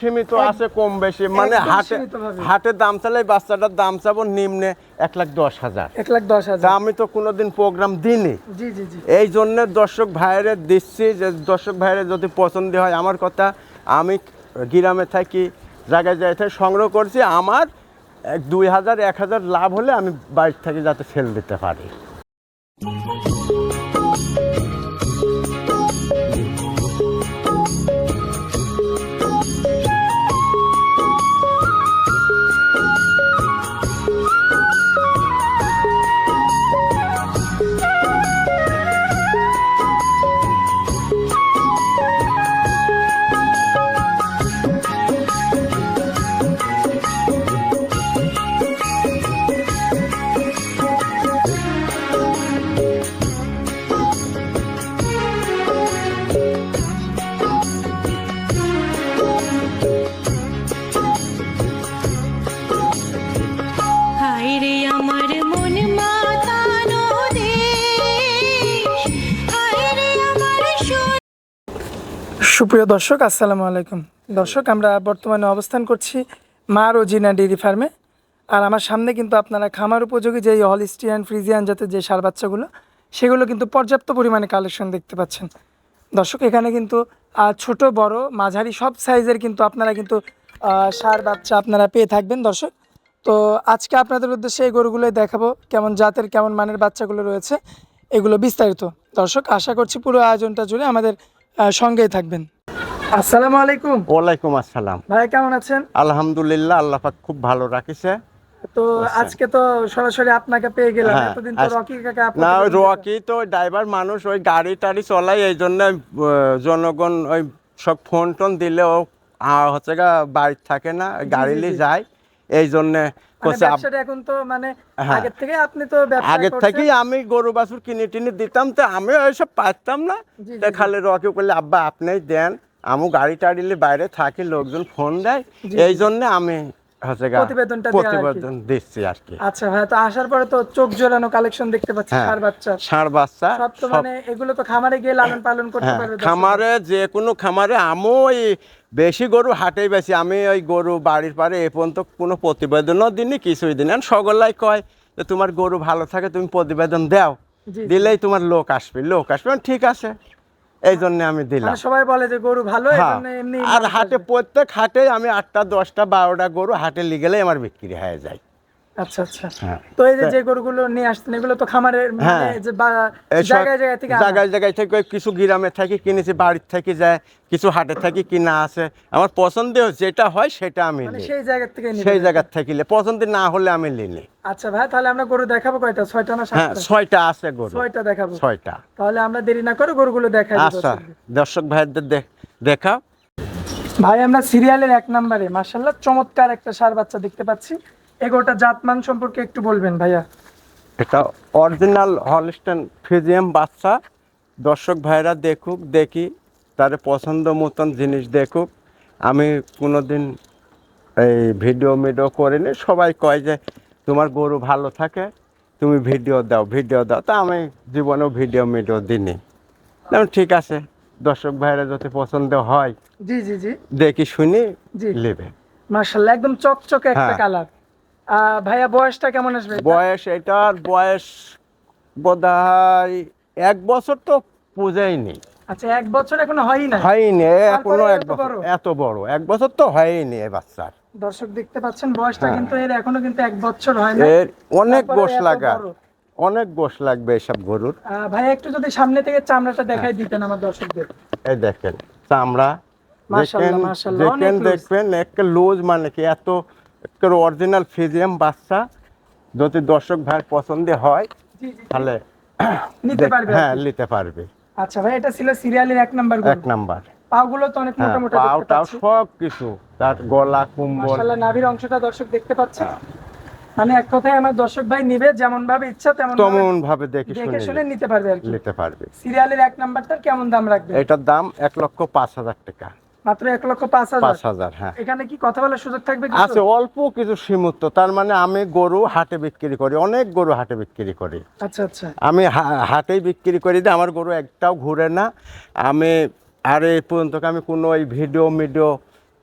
সীমিত আছে কম বেশি। মানে হাটে হাটে দাম চালাই বাচ্চাটার দাম চাবো নিম্নে এক লাখ দশ হাজার। এক লাখ দশ হাজার। আমি তো কোনোদিন প্রোগ্রাম দিইনি। এই জন্য দর্শক ভাইয়ের দিচ্ছি যে দর্শক ভাইয়ের যদি পছন্দ হয় আমার কথা আমি গ্রামে থাকি জায়গায় জায়গায় থেকে সংগ্রহ করছি। আমার এক দুই হাজার এক হাজার লাভ হলে আমি বাড়ির থেকে যাতে সেল দিতে পারি। সুপ্রিয় দর্শক, আসসালামু আলাইকুম। দর্শক, আমরা বর্তমানে অবস্থান করছি মা রোজিনা ডেইরি ফার্মে। আর আমার সামনে কিন্তু আপনারা খামার উপযোগী যে হলিস্টিয়ান, ফ্রিজিয়ান জাতের যে সার বাচ্চাগুলো, সেগুলো কিন্তু পর্যাপ্ত পরিমাণে কালেকশন দেখতে পাচ্ছেন। দর্শক, এখানে কিন্তু ছোট, বড়, মাঝারি, সব সাইজের কিন্তু আপনারা কিন্তু সার বাচ্চা আপনারা পেয়ে থাকবেন দর্শক। তো আজকে আপনাদের উদ্দেশ্যে এই গরুগুলোই দেখাবো, কেমন জাতের, কেমন মানের বাচ্চাগুলো রয়েছে, এগুলো বিস্তারিত। দর্শক, আশা করছি পুরো আয়োজনটা জুড়ে আমাদের সঙ্গেই থাকবেন। আসসালামু আলাইকুম। ওয়ালাইকুম আসসালাম। ভাই কেমন আছেন? আলহামদুলিল্লাহ আল্লাহ পাক খুব ভালো রাখিছে। তো আজকে তো সরাসরি আপনাকে পেয়ে গেলাম। হ্যাঁ, এতদিন তো রকি কাকা না ওই রকি তো ড্রাইভার মানুষ ওই গাড়ি টাড়ি চলাই এই জন্য জনগণ ওই সব ফোন টোন দিলে ও হচ্ছে গা বাড়ি থাকে না গাড়ি নিয়ে যায় এই জন্যে মানে এখন তো মানে হ্যাঁ। আগের থেকে আপনি তো আগের থেকেই আমি গরু বাছুর কিনে টিনে দিতাম তো আমি ওইসব পারতাম না। খালি রকি করলে আব্বা আপনিই দেন। আমি গাড়ি টাড়ি বাইরে থাকি লোকজন ফোন দেয়। এই জন্য আমি হচ্ছে প্রতিবেদনটা। প্রতিবেদন দিচ্ছি আর কি। আচ্ছা ভাই তো আসার পরে তো চোখ জোড়ানো কালেকশন দেখতে পাচ্ছি হ্যাঁ। সার বাচ্চা। ষাঁড় বাচ্চা সব তো মানে এগুলো তো খামারে গিয়ে লালন পালন করতে হ্যাঁ পারবে খামারে যে কোনো খামারে আমি ওই বেশি গরু হাটেই বেশি। আমি ওই গরু বাড়ির পারে এ পর্যন্ত কোনো প্রতিবেদনও দিইনি কিছুই দিন সকলাই কয় যে তোমার গরু ভালো থাকে তুমি প্রতিবেদন দাও। দিলেই তোমার লোক আসবে লোক আসবে। ঠিক আছে। এই জন্য আমি দিলাম। মানে সবাই বলে যে গরু ভালো হ্যাঁ। আর হাটে প্রত্যেক হাটে আমি আটটা দশটা বারোটা গরু হাটে লিগেলে গেলেই আমার বিক্রি হয়ে যায়। আচ্ছা আচ্ছা। হ্যাঁ। তো এই যে গরুগুলো নিয়ে আসতেন এগুলো তো খামারের মানে হ্যাঁ। জায়গায় জায়গায় থেকে জায়গায় জায়গায় থেকে কিছু গ্রামে থাকি কিনেছি বাড়ির থেকে যায় কিছু হাটে থাকি কিনা আছে। আমার পছন্দ যেটা হয় সেটা আমি মানে সেই জায়গা থেকে সেই জায়গার থাকিলে পছন্দ না হলে আমি নিই আচ্ছা ভাই তাহলে আমরা গরু দেখাবো কয়টা? ছয়টা না হ্যাঁ ছয়টা আছে গরু। ছয়টা দেখাবো। ছয়টা। তাহলে আমরা দেরি না করে গরুগুলো দেখাই আচ্ছা দর্শক ভাইদের দেখ- দেখাও। ভাই আমরা সিরিয়ালের এক নম্বরে মার্শাল্লাহ চমৎকার একটা সার বাচ্চা দেখতে পাচ্ছি। এগোটা জাতমান সম্পর্কে একটু বলবেন ভাইয়া। এটা অরিজিনাল হলস্টেন ফিজিয়াম বাচ্চা। দর্শক ভাইরা দেখুক দেখি তার পছন্দ মতন জিনিস দেখুক। আমি কোনোদিন এই ভিডিও মিডিও করিনি সবাই কয় যে তোমার গরু ভালো থাকে তুমি ভিডিও দাও ভিডিও দাও। তা আমি জীবনেও ভিডিও মিডিও আমি ঠিক আছে দর্শক ভাইরা যদি পছন্দ হয় জি জি জি। দেখি শুনি জি। নেবে। মার্শাল্লাহ একদম চকচকে একটা হ্যাঁ। কালার ভাইয়া বয়সটা কেমন আসবে? বয়স এটার বয়স বোধহয় এক বছর তো পূজাইনি আচ্ছা এক বছর এখনও হয়ই না হয়নি এখনও এক বছর? এত বড় এক বছর তো হয়নি বাচ্চার। দর্শক দেখতে পাচ্ছেন বয়সটা হ্যাঁ। কিন্তু এর এখনও কিন্তু এক বছর হয় না এর অনেক গোশ লাগা অনেক গোশ লাগবে এসব গরুর। ভাইয়া একটু যদি সামনে থেকে চামড়াটা দেখাই দিতেন আমার দর্শকদের। এই দেখেন চামড়া। মাশাআল্লাহ, দেখেন মাশাআল্লাহ, দেখেন দেখবেন একটা লুজ মানে কি এত অরিজিনাল ফিজিয়াম বাচ্চা যদি দর্শক ভাই পছন্দ হয় তাহলে নিতে পারবে হ্যাঁ নিতে পারবে। আচ্ছা ভাই এটা ছিল সিরিয়ালের এক নাম্বার এক নাম্বার। পাগুলো তো অনেক হ্যাঁ মোটা মোটা দেখতে পাওটাও সব কিছু। তার গলা কুম্বল। মাশাআল্লাহ নাভির অংশটা দর্শক দেখতে পাচ্ছে। হ্যাঁ। মানে এক কথায় আমার দর্শক ভাই নিবে যেমন ভাবে ইচ্ছা তেমন ভাবে তেমন ভাবে দেখে দেখে শুনে শুনে নিতে পারবে আর কি। নিতে পারবে। সিরিয়ালের এক নাম্বারটার কেমন দাম রাখবে? এটার দাম এক লক্ষ পাঁচ হাজার টাকা। মাত্র এক লক্ষ পাঁচ হাজার। হ্যাঁ। এখানে কি কথা বলার সুযোগ থাকবে আছে অল্প কিছু সীমিত। তার মানে আমি গরু হাটে বিক্রি করি অনেক গরু হাটে বিক্রি করি। আচ্ছা আচ্ছা। আমি হা- হাটেই বিক্রি করি দিই আমার গরু একটাও ঘুরে না। আমি আর এই পর্যন্ত আমি কোনো ওই ভিডিও মিডিও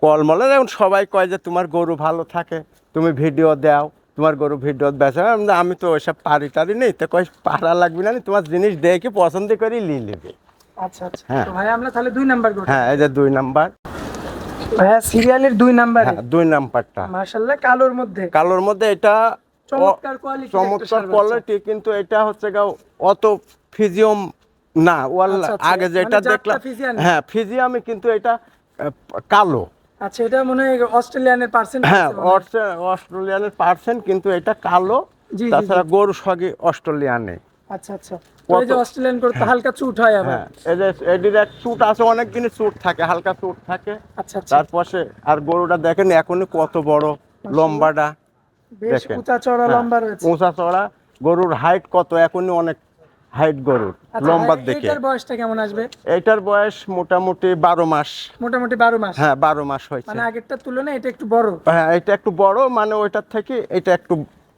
কলমলে যেমন সবাই কয় যে তোমার গরু ভালো থাকে তুমি ভিডিও দাও তোমার গরু ভিডিও বেচা আমি তো ওইসব পারি টারি নেই। তো কয় পারা লাগবে না তোমার জিনিস দেখে পছন্দ করি নিয়ে নেবে। আচ্ছা আচ্ছা। হ্যাঁ। তো ভাই আমরা তাহলে দুই নাম্বার গরু এই যে দুই নাম্বার। ভাইয়া সিরিয়ালের দুই নাম্বারে। দুই নাম্বারটা। মাশাআল্লাহ কালোর মধ্যে। কালোর মধ্যে এটা চমৎকার কোয়ালিটি চমৎকার কোয়ালিটি কিন্তু এটা হচ্ছে গা অত ফিজিয়াম না ওয়াল আগে মানে যেটা দেখলাম হ্যাঁ ফিজিয়ামে কিন্তু এটা কালো। আচ্ছা এটা মনে হয় অস্ট্রেলিয়ানের পার্সেন্ট হ্যাঁ অস্ট্রেলিয়ানের পার্সেন্ট কিন্তু এটা কালো। তাছাড়া গরু সঙ্গে অস্ট্রেলিয়ানে। আচ্ছা আচ্ছা। এই যে কত- অস্ট্রেলিয়ান করে হালকা চুট হয় আবার। হ্যাঁ এই যে এটির এক চুট আছে অনেক দিনই চুট থাকে হালকা চুট থাকে। আচ্ছা আচ্ছা। তারপরে আর গরুটা দেখেন এখনই কত বড় লম্বাটা। বেশ উঁচা চড়া হ্যাঁ, লম্বা রয়েছে। উঁচা চড়া গরুর হাইট কত? এখনই অনেক হাইট গরুর আচ্ছা, লম্বার ভাই, এটার বয়সটা কেমন আসবে? এইটার বয়স মোটামুটি বারো মাস। মোটামুটি বারো মাস? হ্যাঁ বারো মাস হয়েছে। মানে আগেরটার তুলনায় এটা একটু বড়। হ্যাঁ এটা একটু বড় মানে ওইটার থেকে এটা একটু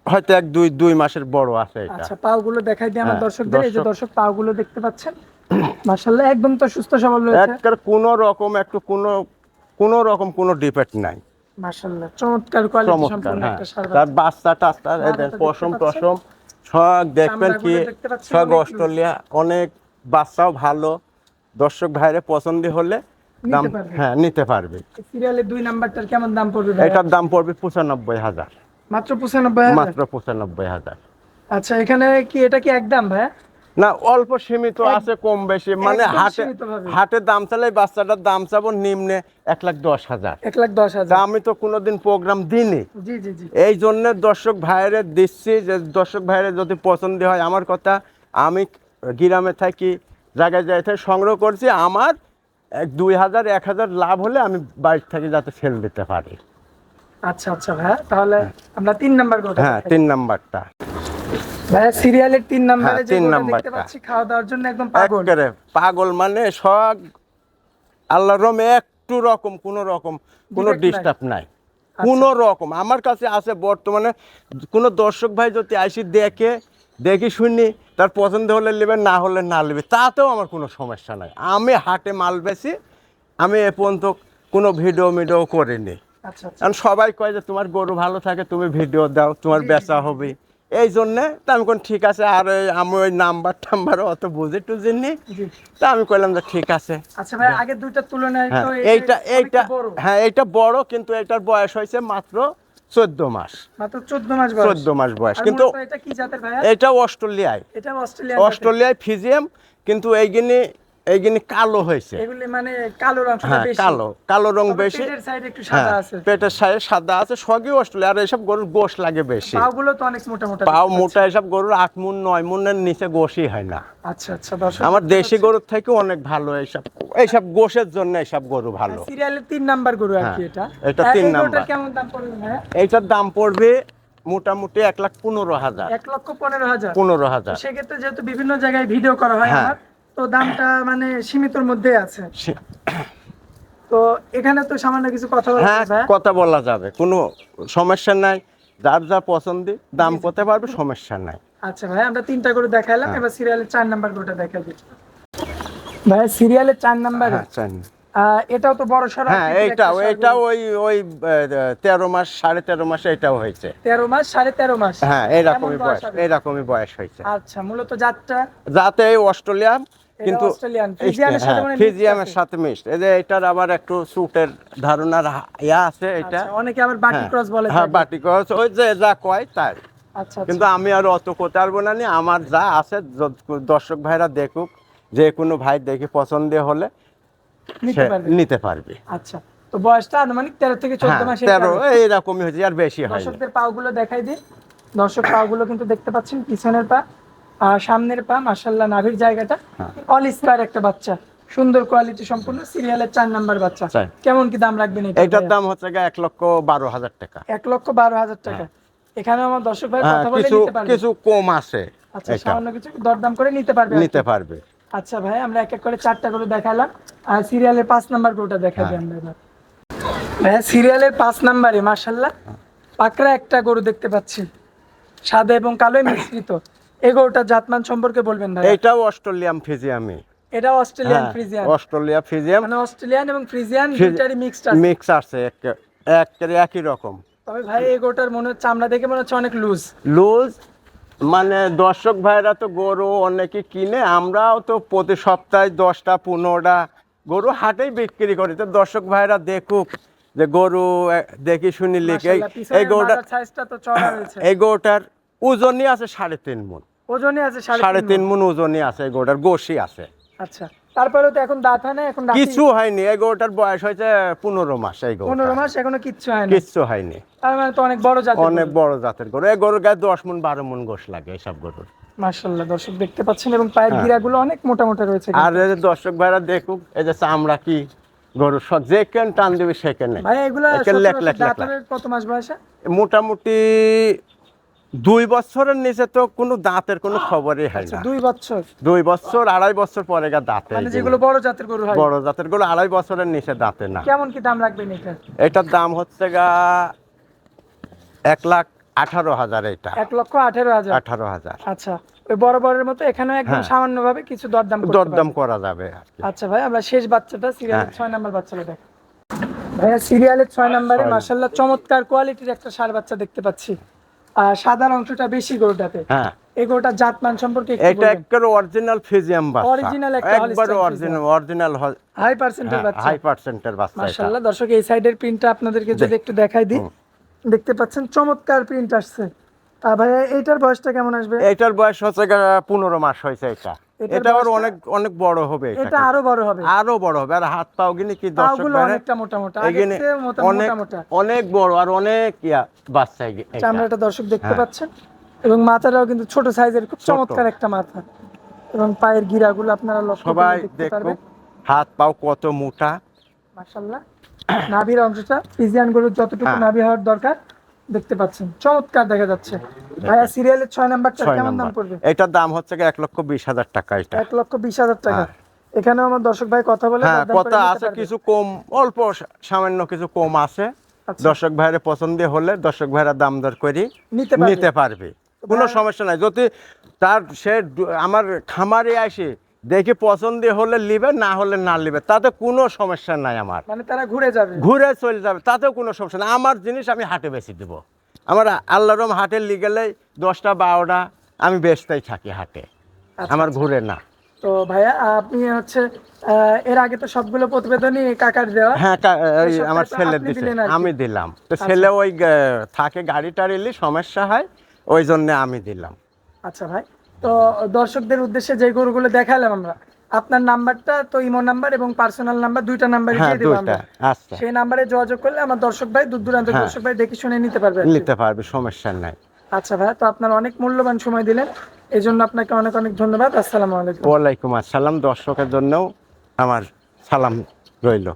হয়তো এক দুই দুই মাসের বড় আছে এটা। আচ্ছা পাও গুলো দেখাই দিই আমার হ্যাঁ, দর্শকদের এই যে দর্শক- দর্শক পাও গুলো দেখতে পাচ্ছেন মাশাআল্লাহ একদম তো সুস্থ সবল রয়েছে। একটার কোনো রকম একটু কোনো কোনো রকম কোনো ডিপেট নাই। মাশাআল্লাহ চমৎকার কোয়ালিটি সম্পূর্ণ হ্যাঁ। একটা সার তার বাচ্চা। টাচ্চা এই মাথাটা দেখ, পশম টসম সব দেখবেন কি? সব অস্ট্রেলিয়া অনেক বাচ্চাও ভালো। দর্শক ভাইরে পছন্দ হলে দাম হ্যাঁ নিতে পারবে। সিরিয়ালের দুই নাম্বারটার কেমন দাম পড়বে এটার দাম পড়বে পঁচানব্বই হাজার। মাত্র পঁচানব্বই মাত্র পঁচানব্বই হাজার। আচ্ছা এখানে কি এটা কি একদম ভাই না অল্প সীমিত আছে কম বেশি। মানে হাটে হাটে দাম চালে বাচ্চাটার দাম চাবো নিম্নে এক লাখ দশ হাজার। এক লাখ দশ হাজার। আমি তো কোনোদিন প্রোগ্রাম দিইনি। জি জি জি। এই জন্য দর্শক ভাইয়ের দিচ্ছি যে দর্শক ভাইয়ের যদি পছন্দ হয় আমার কথা আমি গ্রামে থাকি জায়গায় জায়গায় থেকে সংগ্রহ করছি। আমার এক দুই হাজার এক হাজার লাভ হলে আমি বাড়ি থেকে যাতে সেল দিতে পারি। আচ্ছা আচ্ছা ভাই তাহলে আমরা তিন নাম্বার গোটা হ্যাঁ তিন নাম্বারটা। ভাই সিরিয়ালের তিন নাম্বারে হ্যাঁ, যে তিন দেখতে নাম্বারটা। পাচ্ছি খাওয়া দাওয়ার জন্য একদম পাগল। একেবারে পাগল মানে সব আল্লাহর রমে একটু রকম কোনো রকম কোনো Defect নাই। ডিস্টার্ব নাই। কোনো রকম। আমার কাছে আছে বর্তমানে কোনো দর্শক ভাই যদি আইসি দেখে দেখি শুনি তার পছন্দ হলে নেবে না হলে না নেবে তাতেও আমার কোনো সমস্যা নাই। আমি হাটে মাল বেশি আমি এ পর্যন্ত কোনো ভিডিও মিডিও করিনি। আচ্ছা আচ্ছা কারণ সবাই কয় যে তোমার গরু ভালো থাকে তুমি ভিডিও দাও তোমার বেচা হবে। এই জন্যে তা আমি কোন ঠিক আছে আর ওই আমি ওই নাম্বার টাম্বার অত বুঝে টুঝে নি তা আমি কইলাম যে ঠিক আছে। আচ্ছা ভাই আগের দুইটার তুলনায় হ্যাঁ তো এইটা এইটা হ্যাঁ এইটা বড় কিন্তু এটার বয়স হয়েছে মাত্র চোদ্দ মাস। মাত্র 14 মাস চোদ্দ মাস বয়স। কিন্তু এটা অস্ট্রেলিয়ায়। এটা অস্ট্রেলিয়ান অস্ট্রেলিয়ায় ফিজিয়াম কিন্তু এইগিনি এইগিনি কালো হয়েছে। এগুলি মানে কালো অংশটা হ্যাঁ কালো কালো রং বেশি। পেটের সাইড একটু হ্যাঁ সাদা আছে। পেটের সাইডে সাদা আছে সবই আর এসব গরুর গোশ লাগে বেশি। পাগুলো তো অনেক মোটা মোটা পাও মোটা এসব গরুর আট মুন নয় মুনের নিচে গোশই হয় না। আচ্ছা আচ্ছা দর্শক আমার দেশি গরুর থেকে অনেক ভালো এইসব এইসব গোশের জন্য এইসব গরু ভালো। সিরিয়ালের তিন নাম্বার গরু আর কি হ্যাঁ, এটা? এটা তিন নাম্বার। কেমন দাম পড়বে ভাইয়া? এইটার দাম পড়বে মোটামুটি এক লাখ পনেরো হাজার। এক লক্ষ পনেরো হাজার। পনেরো হাজার। সেক্ষেত্রে যেহেতু বিভিন্ন জায়গায় ভিডিও করা হয় হ্যাঁ। আমার তো দামটা মানে সীমিতর মধ্যে আছে। তো এখানে তো সামান্য কিছু কথা বলা হ্যাঁ। কথা বলা যাবে। কোনো সমস্যা নাই। যার যা পছন্দ দাম করতে পারবে সমস্যা নাই। আচ্ছা ভাই আমরা তিনটা করে দেখাইলাম হ্যাঁ। এবার সিরিয়ালের চার নাম্বার গরুটা দেখা দিচ্ছি ভাই সিরিয়ালের চার নাম্বার হ্যাঁ এটাও তো বড় সড়ো হ্যাঁ এইটাও এইটাও ওই ওই তেরো মাস সাড়ে তেরো মাসে এটাও হয়েছে। তেরো মাস সাড়ে তেরো মাস। হ্যাঁ এইরকমই কেমন বয়স হবে? বয়স হয়েছে। আচ্ছা মূলত জাতটা এই অস্ট্রেলিয়া কিন্তু। ফ্রিজিয়ানের সাথে হ্যাঁ, মনে মিক্সড এই যে এটার আবার একটু সুটের ধারণার ইয়া আছে এটা। আচ্ছা, অনেকে আবার বাটি হ্যাঁ, ক্রস বলে হ্যাঁ বাটি ক্রস ওই যে যা কয় তাই। আচ্ছা কিন্তু আমি আর অত পারব না আমার যা আছে দর্শক ভাইরা দেখুক যে কোনো ভাই দেখে পছন্দ হলে নিতে পারবে। আচ্ছা তো বয়সটা আনুমানিক তেরো থেকে চোদ্দ হ্যাঁ মাস তেরো এইরকমই হয়েছে আর বেশি হয়। দর্শকদের পাগুলো দেখাই দিই। দর্শক পাগুলো কিন্তু দেখতে পাচ্ছেন পিছনের পা। সামনের পা মার্শাল্লাহ নাভির জায়গাটা হ্যাঁ। অল স্কয়ার একটা বাচ্চা। সুন্দর কোয়ালিটি সম্পূর্ণ সিরিয়ালের চার নাম্বার বাচ্চা। কেমন কি দাম রাখবেন এটা এইটার দাম হচ্ছে গা এক লক্ষ বারো হাজার টাকা। এক লক্ষ বারো হাজার টাকা। এখানে আমার দর্শক ভাই হ্যাঁ, কথা বলে কিছু নিতে পারবে। কিছু কম আছে আচ্ছা সামান্য কিছু দরদাম করে নিতে পারবে নিতে পারবে। আচ্ছা ভাই আমরা এক এক করে চারটা করে দেখালাম। আর সিরিয়ালের পাঁচ নাম্বার গরুটা দেখা হ্যাঁ। আমরা এবার। ভাই সিরিয়ালের পাঁচ নাম্বারে মার্শাল্লাহ পাকড়া একটা গরু দেখতে পাচ্ছি। সাদা এবং কালোই মিশ্রিত। এই গরুটার জাতমান সম্পর্কে বলবেন ভাই এইটাও অস্ট্রেলিয়াম ফিজিয়ামি এটা অস্ট্রেলিয়ান হ্যাঁ, ফ্রিজিয়ান। অস্ট্রেলিয়া ফিজিয়াম মানে অস্ট্রেলিয়ান এবং ফ্রিজিয়ান ফ্রিজ- দুইটারই মিক্সড আছে। মিক্স আছে এক- একেবারে একই রকম। তবে ভাই এই গোটার মনে হচ্ছে আমরা দেখে মনে হচ্ছে অনেক লুজ লুজ মানে দর্শক ভাইরা তো গরু অনেকে কিনে আমরাও তো প্রতি সপ্তাহে দশটা পনেরোটা গরু হাটেই বিক্রি করি। তো দর্শক ভাইরা দেখুক যে গরু দেখি শুনি লিখে। এই- এই গরুটা সাইজটা তো চড়া এই গরুটার ওজনই আছে সাড়ে তিন মন ওজনই আছে সাড়ে তিন মন ওজনই আছে এই গরুটার গোশি আছে। আচ্ছা তো এখন দাঁত হয় না এখন কিছু হয়নি এই গরুটার বয়স হয়েছে পনেরো মাস এই পনেরো মাস এখনও কিচ্ছু হয় না। কিচ্ছু হয়নি। তার মানে তো অনেক বড় জাতের অনেক বড় জাতের গরু। এই গরুর গায়ে দশ মন বারো মন গোশ লাগে এইসব গরুর। মাশাল্লাহ দর্শক দেখতে পাচ্ছেন এবং পায়ের হ্যাঁ। গিরাগুলো অনেক মোটা মোটা রয়েছে আর এই দর্শক ভাইরা দেখুক এই যে চামড়া কি গরু সব যে কেন টান দিবে সেখানে ভাই এগুলা কত মাস বয়সে? মোটামুটি দুই বছরের নিচে তো কোনো দাঁতের কোনো খবরই হয় আচ্ছা না। দুই বছর। দুই বছর আড়াই বছর পরে গা দাঁতে মানে যেগুলো বড় জাতের গরু হয়। বড় জাতেরগুলো আড়াই বছরের নিচে দাঁতে না। কেমন কি দাম রাখবেন এটা? এটার দাম হচ্ছে গা এক লাখ আঠারো হাজার এটা। এক লক্ষ আঠেরো হাজার। আঠারো হাজার। আচ্ছা ওই বড় বড়ের মতো এখানেও একদম হ্যাঁ। সামান্য ভাবে কিছু দরদাম দরদাম করা যাবে আচ্ছা ভাই আমরা শেষ বাচ্চাটা সিরিয়ালের হ্যাঁ। ছয় নাম্বার বাচ্চাটা দেখ। ভাইয়া সিরিয়ালের ছয় নাম্বারে মার্শাল্লাহ চমৎকার কোয়ালিটির একটা সার বাচ্চা দেখতে পাচ্ছি। সাদার অংশটা বেশি গরুটাতে। হ্যাঁ। জাতমান সম্পর্কে এটা একবার অরিজিনাল ফিজিয়াম বাচ্চা। অরিজিনাল একটা একবার অরিজিনাল অরিজিনাল হাই পার্সেন্টের বাচ্চা। হাই পার্সেন্টের বাচ্চা মাশাআল্লাহ দর্শক এই সাইডের প্রিন্টটা আপনাদেরকে যদি একটু দেখাই দিই। দেখতে পাচ্ছেন চমৎকার প্রিন্ট আসছে। তা ভাইয়া এইটার বয়সটা কেমন আসবে? এটার বয়স হচ্ছে পনেরো মাস হয়েছে এটা। এটার এটা আবার অনেক অনেক বড় হবে এটা আরও বড় হবে। আরও বড় হবে। আর হাত পাও গিনি কি দর্শক অনেকটা মোটা মোটা অনেক অনেক বড় আর অনেক ইয়া বাচ্চা চামড়াটা দর্শক দেখতে হ্যাঁ। পাচ্ছেন। এবং মাথাটাও কিন্তু ছোট সাইজের খুব চমৎকার একটা মাথা। এবং পায়ের গিরাগুলো আপনারা লক্ষ্য করে সবাই দেখতে হাত পাও কত মোটা। মাশাআল্লাহ। নাভির অংশটা ফিজিয়ান গরুর যতটুকু হ্যাঁ। নাভি হওয়ার দরকার দেখতে পাচ্ছেন। চমৎকার দেখা যাচ্ছে। ভাইয়া সিরিয়ালের নাম্বারটা কেমন দাম পড়বে? এটার দাম হচ্ছে লক্ষ বিশ হাজার টাকা এটা। লক্ষ বিশ হাজার টাকা। হ্যাঁ। এখানেও আমার দর্শক ভাই কথা বলে হ্যাঁ কথা আছে। কিছু কম অল্প সামান্য কিছু কম আছে। আচ্ছা। দর্শক ভাইয়ের পছন্দ হলে দর্শক ভাইরা দাম দর করি। নিতে পারবে। কোনো সমস্যা নাই। যদি তার সে আমার খামারে আসে দেখে পছন্দ হলে নিবে না হলে না নিবে তাতে কোনো সমস্যা নাই আমার। মানে তারা ঘুরে যাবে। ঘুরে চলে যাবে তাতেও কোনো সমস্যা নাই। আমার জিনিস আমি হাটে বেশি দেবো। আমার আল্লাহরম হাটে লিগেলে দশটা বারোটা আমি বেচতেই থাকি হাটে। আচ্ছা, আমার ঘুরে না। তো ভাইয়া আপনি হচ্ছে এর আগে তো সবগুলো প্রতিবেদনই কাকার দেওয়া। হ্যাঁ আমার ছেলে দিছে। আমি দিলাম। তো ছেলে ওই থাকে গাড়ি টাড়িলে সমস্যা হয় ওই জন্য আমি দিলাম। আচ্ছা ভাই। তো দর্শকদের উদ্দেশ্যে যে গরুগুলো দেখালাম আমরা আপনার নাম্বারটা তো ইমো নাম্বার এবং পার্সোনাল নাম্বার দুইটা নাম্বার হ্যাঁ দিয়ে দেবো আমরা। আচ্ছা। সেই নাম্বারে যোগাযোগ করলে আমার দর্শক ভাই দূর দূরান্ত হ্যাঁ। দর্শক ভাই দেখে শুনে নিতে পারবে নিতে পারবে সমস্যা নাই। আচ্ছা ভাই তো আপনার অনেক মূল্যবান সময় দিলেন। এই জন্য আপনাকে অনেক অনেক ধন্যবাদ। আসসালামু আলাইকুম। ওয়ালাইকুম আসসালাম। দর্শকের জন্যও আমার সালাম রইল।